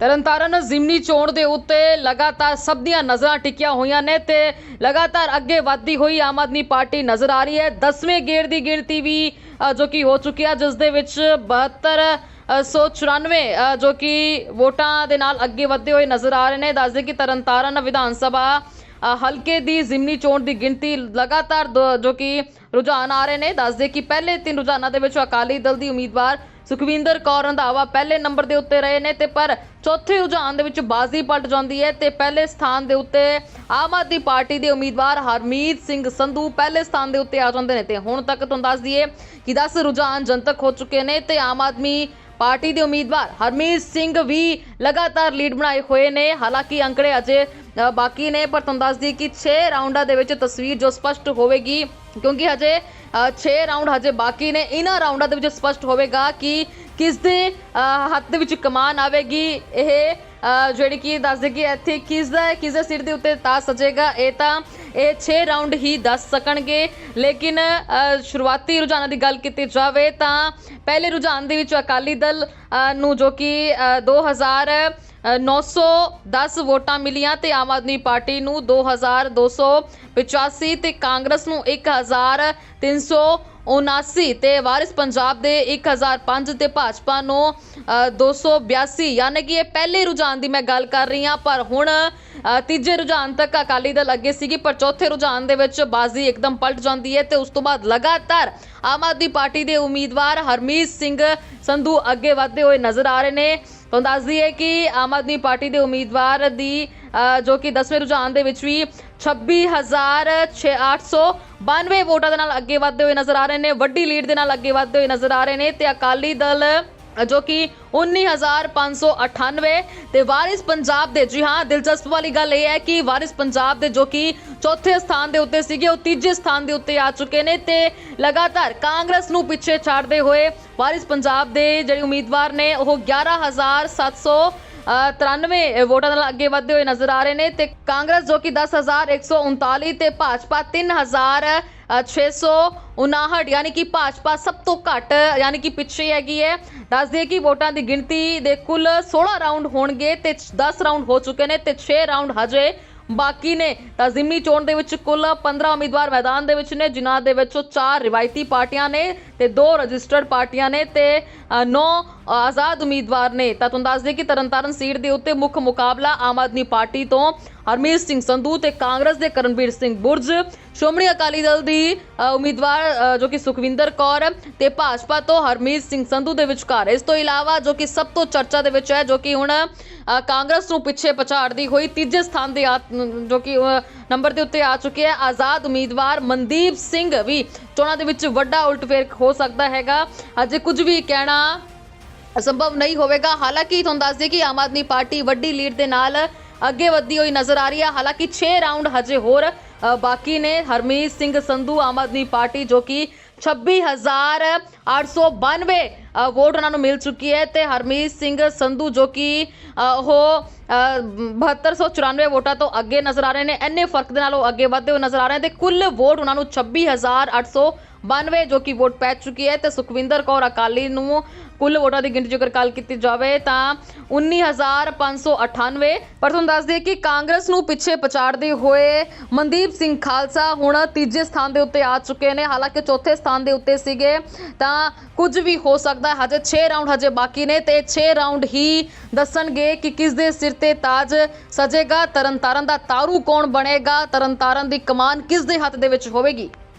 ਤਰਨਤਾਰਨ ਜ਼ਿਮਨੀ ਚੋਣ ਦੇ ਉੱਤੇ ਲਗਾਤਾਰ ਸਭ ਦੀਆਂ ਨਜ਼ਰਾਂ ਟਿਕੀਆਂ ਹੋਈਆਂ ਨੇ ਤੇ ਲਗਾਤਾਰ ਅੱਗੇ ਵਧਦੀ ਹੋਈ ਆਮ ਆਦਮੀ ਪਾਰਟੀ ਨਜ਼ਰ ਆ ਰਹੀ ਹੈ। 10ਵੇਂ ਗੇੜ ਦੀ ਗਿਣਤੀ ਵੀ ਜੋ ਕਿ ਹੋ ਚੁੱਕੀ ਹੈ ਜਿਸ ਦੇ ਵਿੱਚ 72 ਅ, 194 ਜੋ ਕਿ ਵੋਟਾਂ ਦੇ ਨਾਲ ਅੱਗੇ ਵਧਦੇ ਹੋਏ ਨਜ਼ਰ ਆ ਰਹੇ ਨੇ। ਦੱਸਦੇ ਕਿ ਤਰਨਤਾਰਨ ਵਿਧਾਨ ਸਭਾ ਹਲਕੇ ਦੀ ਜ਼ਿਮਨੀ ਚੋਣ ਦੀ ਗਿਣਤੀ ਲਗਾਤਾਰ ਦ- ਜੋ ਕਿ ਰੁਝਾਨ ਆ ਰਹੇ ਨੇ। ਦੱਸਦੇ ਕਿ ਪਹਿਲੇ ਤਿੰਨ ਰੁਝਾਨਾਂ ਦੇ ਵਿੱਚ ਅਕਾਲੀ ਦਲ ਦੀ ਉਮੀਦਵਾਰ ਸੁਖਵਿੰਦਰ ਕੌਰ ਰੰਧਾਵਾ ਪਹਿਲੇ ਨੰਬਰ ਦੇ ਉੱਤੇ ਰਹੇ ਨੇ ਤੇ ਪਰ ਚੌਥੇ ਰੁਝਾਨ ਦੇ ਵਿੱਚ ਬਾਜ਼ੀ ਪਲਟ ਜਾਂਦੀ ਹੈ ਤੇ ਪਹਿਲੇ ਸਥਾਨ ਦੇ ਉੱਤੇ ਆਮ ਆਦਮੀ ਪਾਰਟੀ ਦੇ ਉਮੀਦਵਾਰ ਹਰਮੀਤ ਸਿੰਘ ਸੰਧੂ ਪਹਿਲੇ ਸਥਾਨ ਦੇ ਉੱਤੇ ਆ ਜਾਂਦੇ ਨੇ ਤੇ ਹੁਣ ਤੱਕ ਤੁਹਾਨੂੰ ਦੱਸ ਦਈਏ ਕਿ 10 ਰੁਝਾਨ ਜਨਤਕ ਹੋ ਚੁੱਕੇ ਨੇ ਤੇ ਆਮ ਆਦਮੀ ਪਾਰਟੀ ਦੇ ਉਮੀਦਵਾਰ ਹਰਮੀਤ ਸਿੰਘ ਵੀ ਲਗਾਤਾਰ ਲੀਡ ਬਣਾਏ ਹੋਏ ਨੇ। ਹਾਲਾਂਕਿ ਅੰਕੜੇ ਅਜੇ ਬਾਕੀ ਨੇ, ਪਰ ਤੁਹਾਨੂੰ ਦੱਸ ਦਈਏ ਕਿ 6 ਰਾਊਂਡਾਂ ਦੇ ਵਿੱਚ ਤਸਵੀਰ ਜੋ ਸਪਸ਼ਟ ਹੋਵੇਗੀ, ਕਿਉਂਕਿ ਹਜੇ 6 ਰਾਊਂਡ ਹਜੇ ਬਾਕੀ ਨੇ। ਇਹਨਾਂ ਰਾਊਂਡਾਂ ਦੇ ਵਿੱਚ ਸਪਸ਼ਟ ਹੋਵੇਗਾ ਕਿ ਕਿਸ ਦੇ ਹੱਥ ਦੇ ਵਿੱਚ ਕਮਾਨ ਆਵੇਗੀ। ਇਹ ਜਿਹੜੀ ਕਿ ਦੱਸਦੇ ਕਿ ਇੱਥੇ ਕਿਸ ਦਾ ਕਿਸ ਦੇ ਸਿਰ ਦੇ ਉੱਤੇ ਤਾਜ ਸਜੇਗਾ ਇਹ ਤਾਂ ਇਹ 6 ਰਾਊਂਡ ਹੀ ਦੱਸ ਸਕਣਗੇ। ਲੇਕਿਨ ਸ਼ੁਰੂਆਤੀ ਰੁਝਾਨਾਂ ਦੀ ਗੱਲ ਕੀਤੀ ਜਾਵੇ ਤਾਂ ਪਹਿਲੇ ਰੁਝਾਨ ਦੇ ਵਿੱਚ ਅਕਾਲੀ ਦਲ ਨੂੰ ਜੋ ਕਿ ਅ, 2000 910 ਵੋਟਾਂ ਮਿਲੀਆਂ ਤੇ ਆਮ ਆਦਮੀ ਪਾਰਟੀ ਨੂੰ 2285 ਤੇ ਕਾਂਗਰਸ ਨੂੰ 1379 ਤੇ ਵਾਰਿਸ ਪੰਜਾਬ ਦੇ 1005 ਤੇ ਭਾਜਪਾ ਨੂੰ ਅ, 282 ਯਾਨੀ ਕਿ ਇਹ ਪਹਿਲੇ ਰੁਝਾਨ ਦੀ ਮੈਂ ਗੱਲ ਕਰ ਰਹੀ ਹਾਂ ਪਰ ਹੁਣ ਤੀਜੇ ਰੁਝਾਨ ਤੱਕ ਅਕਾਲੀ ਦਲ ਅੱਗੇ ਸੀਗੀ, ਪਰ ਚੌਥੇ ਰੁਝਾਨ ਦੇ ਵਿੱਚ ਬਾਜ਼ੀ ਇੱਕਦਮ ਪਲਟ ਜਾਂਦੀ ਹੈ ਤੇ ਉਸ ਤੋਂ ਬਾਅਦ ਲਗਾਤਾਰ ਆਮ ਆਦਮੀ ਪਾਰਟੀ ਦੇ ਉਮੀਦਵਾਰ ਹਰਮੀਤ ਸਿੰਘ ਸੰਧੂ ਅੱਗੇ ਵਧਦੇ ਹੋਏ ਨਜ਼ਰ ਆ ਰਹੇ ਨੇ। ਤੁਹਾਨੂੰ ਦੱਸ ਦਈਏ ਕਿ ਆਮ ਆਦਮੀ ਪਾਰਟੀ ਦੇ ਉਮੀਦਵਾਰ ਦੀ ਜੋ ਕਿ 10ਵੇਂ ਰੁਝਾਨ ਦੇ ਵਿੱਚ ਵੀ 26892 ਵੋਟਾਂ ਦੇ ਨਾਲ ਅੱਗੇ ਵਧਦੇ ਹੋਏ ਨਜ਼ਰ ਆ ਰਹੇ ਨੇ, ਵੱਡੀ ਲੀਡ ਦੇ ਨਾਲ ਅੱਗੇ ਵਧਦੇ ਹੋਏ ਨਜ਼ਰ ਆ ਰਹੇ ਨੇ ਤੇ ਅਕਾਲੀ ਦਲ ਜੋ ਕਿ 19598 ਤੇ ਵਾਰਿਸ ਪੰਜਾਬ ਦੇ ਜੀ ਹਾਂ ਦਿਲਚਸਪ ਵਾਲੀ ਗੱਲ ਇਹ ਹੈ ਕਿ ਵਾਰਿਸ ਪੰਜਾਬ ਦੇ ਜੋ ਕਿ ਚੌਥੇ ਸਥਾਨ ਦੇ ਉੱਤੇ ਸੀਗੇ ਉਹ ਤੀਜੇ ਸਥਾਨ ਦੇ ਉੱਤੇ ਆ ਚੁੱਕੇ ਨੇ ਤੇ ਲਗਾਤਾਰ ਕਾਂਗਰਸ ਨੂੰ ਪਿੱਛੇ ਛੱਡਦੇ ਹੋਏ ਵਾਰਿਸ ਪੰਜਾਬ ਦੇ ਜਿਹੜੇ ਉਮੀਦਵਾਰ ਨੇ ਉਹ 11700 ਅ, 93 ਵੋਟਾਂ ਨਾਲ ਅੱਗੇ ਵਧਦੇ ਹੋਏ ਨਜ਼ਰ ਆ ਰਹੇ ਨੇ ਤੇ ਕਾਂਗਰਸ ਜੋ ਕਿ 10139 ਤੇ ਭਾਜਪਾ 3659 ਯਾਨੀ ਕਿ ਭਾਜਪਾ ਸਭ ਤੋਂ ਘੱਟ, ਯਾਨੀ ਕਿ ਪਿੱਛੇ ਹੈਗੀ ਹੈ। ਦੱਸ ਦਈਏ ਕਿ ਵੋਟਾਂ ਦੀ ਗਿਣਤੀ ਦੇ ਕੁੱਲ 16 ਰਾਊਂਡ ਹੋਣਗੇ ਤੇ 10 ਰਾਊਂਡ ਹੋ ਚੁੱਕੇ ਨੇ ਤੇ 6 ਰਾਊਂਡ ਹਜੇ ਬਾਕੀ ਨੇ ਤਾਂ ਜ਼ਿਮਨੀ ਚੋਣ ਦੇ ਵਿੱਚ ਕੁੱਲ 15 ਉਮੀਦਵਾਰ ਮੈਦਾਨ ਦੇ ਵਿੱਚ ਨੇ, ਜਿਨ੍ਹਾਂ ਦੇ ਵਿੱਚੋਂ 4 ਰਿਵਾਇਤੀ ਪਾਰਟੀਆਂ ਨੇ ਤੇ 2 ਰਜਿਸਟਰਡ ਪਾਰਟੀਆਂ ਨੇ ਤੇ 9 ਆਜ਼ਾਦ ਉਮੀਦਵਾਰ ਨੇ। ਤਾਂ ਤੁਹਾਨੂੰ ਦੱਸ ਦਈਏ ਕਿ ਤਰਨਤਾਰਨ ਸੀਟ ਦੇ ਉੱਤੇ ਮੁੱਖ ਮੁਕਾਬਲਾ ਆਮ ਆਦਮੀ ਪਾਰਟੀ ਤੋਂ ਹਰਮੀਤ ਸਿੰਘ ਸੰਧੂ ਤੇ ਕਾਂਗਰਸ ਦੇ ਕਰਨਵੀਰ ਸਿੰਘ ਬੁਰਜ। ਸ਼੍ਰੋਮਣੀ ਅਕਾਲੀ ਦਲ ਦੀ ਉਮੀਦਵਾਰ ਜੋ ਕਿ ਸੁਖਵਿੰਦਰ ਕੌਰ ਤੇ ਭਾਜਪਾ ਤੋਂ ਹਰਮੀਤ ਸਿੰਘ ਸੰਧੂ ਦੇ ਵਿਚਕਾਰ। ਇਸ ਤੋਂ ਇਲਾਵਾ ਜੋ ਕਿ ਸਭ ਤੋਂ ਚਰਚਾ ਦੇ ਵਿੱਚ ਹੈ, ਜੋ ਕਿ ਹੁਣ ਕਾਂਗਰਸ ਨੂੰ ਪਿੱਛੇ ਪਛਾੜਦੀ ਹੋਈ ਤੀਜੇ ਸਥਾਨ ਦੇ ਆ- ਜੋ ਕਿ ਨੰਬਰ ਦੇ ਉੱਤੇ ਆ ਚੁੱਕੇ ਹੈ। ਆਜ਼ਾਦ ਉਮੀਦਵਾਰ ਮਨਦੀਪ ਸਿੰਘ ਵੀ ਚੋਣਾਂ ਦੇ ਵਿੱਚ ਵੱਡਾ ਉਲਟਫੇਰ ਹੋ ਸਕਦਾ ਹੈਗਾ। ਅਜੇ ਕੁਝ ਵੀ ਕਹਿਣਾ ਅਸੰਭਵ ਨਹੀਂ ਹੋਵੇਗਾ। ਹਾਲਾਂਕਿ ਤੁਹਾਨੂੰ ਦੱਸ ਦਈਏ ਕਿ ਆਮ ਆਦਮੀ ਪਾਰਟੀ ਵੱਡੀ ਲੀਡ ਦੇ ਨਾਲ ਅੱਗੇ ਵੱਧਦੀ ਹੋਈ ਨਜ਼ਰ ਆ ਰਹੀ ਹੈ ਹਾਲਾਂਕਿ 6 ਰਾਊਂਡ ਹਜੇ ਹੋਰ ਬਾਕੀ ਨੇ ਹਰਮੀਤ ਸਿੰਘ ਸੰਧੂ, ਆਮ ਆਦਮੀ ਪਾਰਟੀ, ਜੋ ਕਿ 26892 ਅ, ਵੋਟ ਉਹਨਾਂ ਨੂੰ ਮਿਲ ਚੁੱਕੀ ਹੈ ਤੇ ਹਰਮੀਤ ਸਿੰਘ ਸੰਧੂ ਜੋ ਕਿ ਅ, ਉਹ ਅ, 7294 ਵੋਟਾਂ ਤੋਂ ਅੱਗੇ ਨਜ਼ਰ ਆ ਰਹੇ ਨੇ। ਇੰਨੇ ਫ਼ਰਕ ਦੇ ਨਾਲ ਉਹ ਅੱਗੇ ਵਧਦੇ ਹੋਏ ਨਜ਼ਰ ਆ ਰਹੇ ਨੇ ਤੇ ਕੁੱਲ ਵੋਟ ਉਹਨਾਂ ਨੂੰ 26892 ਜੋ ਕਿ ਵੋਟ ਪੈ ਚੁੱਕੀ ਹੈ ਤੇ ਸੁਖਵਿੰਦਰ ਕੌਰ ਅਕਾਲੀ ਨੂੰ ਕੁੱਲ ਵੋਟਾਂ ਦੀ ਗਿਣਤੀ ਜੇਕਰ ਗੱਲ ਕੀਤੀ ਜਾਵੇ ਤਾਂ 19598 ਪਰ ਤੁਹਾਨੂੰ ਦੱਸ ਦਈਏ ਕਿ ਕਾਂਗਰਸ ਨੂੰ ਪਿੱਛੇ ਪਛਾੜਦੇ ਹੋਏ ਮਨਦੀਪ ਸਿੰਘ ਖਾਲਸਾ ਹੁਣ ਤੀਜੇ ਸਥਾਨ ਦੇ ਉੱਤੇ ਆ ਚੁੱਕੇ ਨੇ। ਹਾਲਾਂਕਿ ਚੌਥੇ ਸਥਾਨ ਦੇ ਉੱਤੇ ਸੀਗੇ। ਤਾਂ ਕੁਝ ਵੀ ਹੋ ਸਕਦਾ ਹੈ। ਹਜੇ 6 ਰਾਊਂਡ ਹਜੇ ਬਾਕੀ ਨੇ ਤੇ 6 ਰਾਊਂਡ ਹੀ ਦੱਸਣਗੇ ਕਿ ਕਿਸ ਦੇ ਸਿਰ ਤੇ ਤਾਜ ਸਜੇਗਾ। ਤਰਨਤਾਰਨ ਦਾ ਤਾਰੂ ਕੌਣ ਬਣੇਗਾ? ਤਰਨਤਾਰਨ ਦੀ ਕਮਾਨ ਕਿਸ ਦੇ ਹੱਥ ਦੇ ਵਿੱਚ ਹੋਵੇਗੀ?